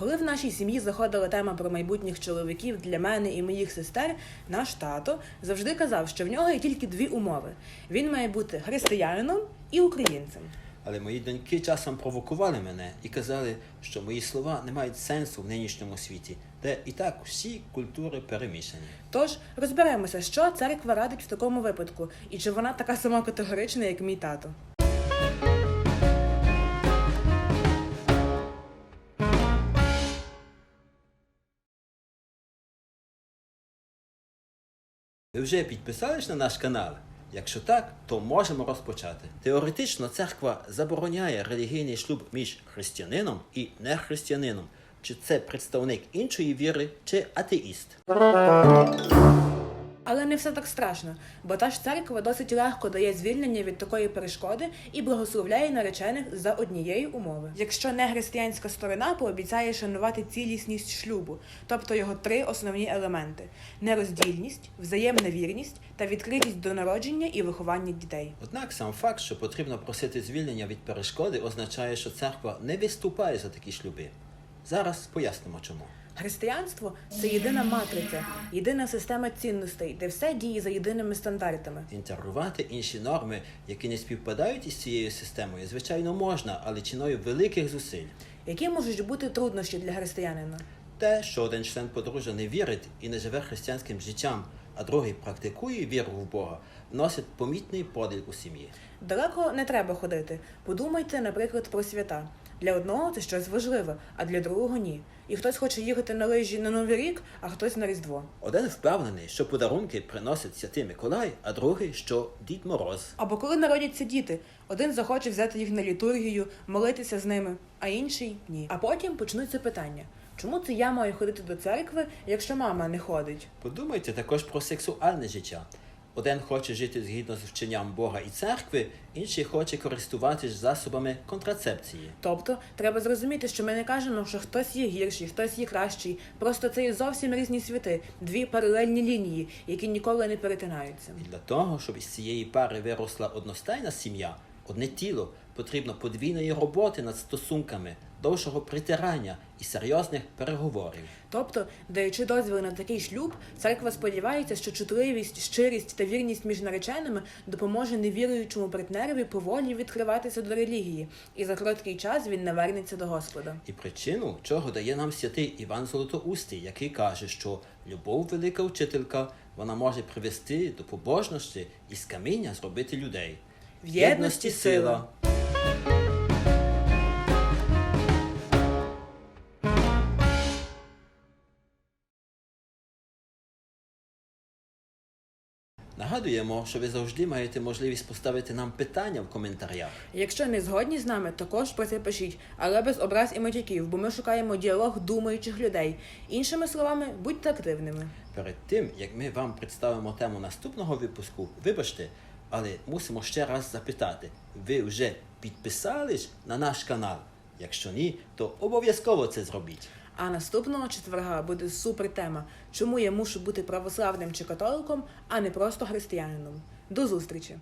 Коли в нашій сім'ї заходила тема про майбутніх чоловіків для мене і моїх сестер, наш тато завжди казав, що в нього є тільки дві умови: він має бути християнином і українцем. Але мої доньки часом провокували мене і казали, що мої слова не мають сенсу в нинішньому світі, де і так всі культури перемішані. Тож розберемося, що церква радить в такому випадку, і чи вона така сама категорична, як мій тато. Ви вже підписались на наш канал? Якщо так, то можемо розпочати. Теоретично церква забороняє релігійний шлюб між християнином і нехристиянином. Чи це представник іншої віри, чи атеїст. Але не все так страшно, бо та ж церква досить легко дає звільнення від такої перешкоди і благословляє наречених за однієї умови. Якщо нехристиянська сторона пообіцяє шанувати цілісність шлюбу, тобто його три основні елементи: нероздільність, взаємна вірність та відкритість до народження і виховання дітей. Однак сам факт, що потрібно просити звільнення від перешкоди, означає, що церква не виступає за такі шлюби. Зараз пояснимо чому. Християнство це єдина матриця, єдина система цінностей, де все діє за єдиними стандартами. Інтегрувати інші норми, які не співпадають із цією системою, звичайно, можна, але ціною великих зусиль. Які можуть бути труднощі для християнина? Те, що один член подружжя не вірить і не живе християнським життям, а другий практикує віру в Бога, вносить помітний поділ у сім'ї. Далеко не треба ходити. Подумайте, наприклад, про свята. Для одного це щось важливе, а для другого ні. І хтось хоче їхати на лижі на Новий рік, а хтось на Різдво. Один впевнений, що подарунки приносить Святий Миколай, а другий, що Дід Мороз. Або коли народяться діти, один захоче взяти їх на літургію, молитися з ними, а інший ні. А потім почнуться питання: чому це я маю ходити до церкви, якщо мама не ходить? Подумайте також про сексуальне життя. Один хоче жити згідно з вченням Бога і церкви, інший хоче користуватись засобами контрацепції. Тобто треба зрозуміти, що ми не кажемо, що хтось є гірший, хтось є кращий. Просто це є зовсім різні світи, дві паралельні лінії, які ніколи не перетинаються. І для того, щоб із цієї пари виросла одностайна сім'я, одне тіло, потрібно подвійної роботи над стосунками, довшого притирання і серйозних переговорів. Тобто, даючи дозвіл на такий шлюб, церква сподівається, що чутливість, щирість та вірність між нареченими допоможе невіруючому партнерові поволі відкриватися до релігії, і за короткий час він навернеться до Господа. І причину, чого дає нам святий Іван Золотоустий, який каже, що любов велика вчителька, вона може привести до побожності і з каміння зробити людей. В єдності сила. Нагадуємо, що ви завжди маєте можливість поставити нам питання в коментарях. Якщо не згодні з нами, також про це пишіть, але без образ і матюків, бо ми шукаємо діалог думаючих людей. Іншими словами, будьте активними. Перед тим, як ми вам представимо тему наступного випуску, вибачте, але мусимо ще раз запитати: ви вже підписались на наш канал? Якщо ні, то обов'язково це зробіть. А наступного четверга буде супер тема, чому я мушу бути православним чи католиком, а не просто християнином. До зустрічі!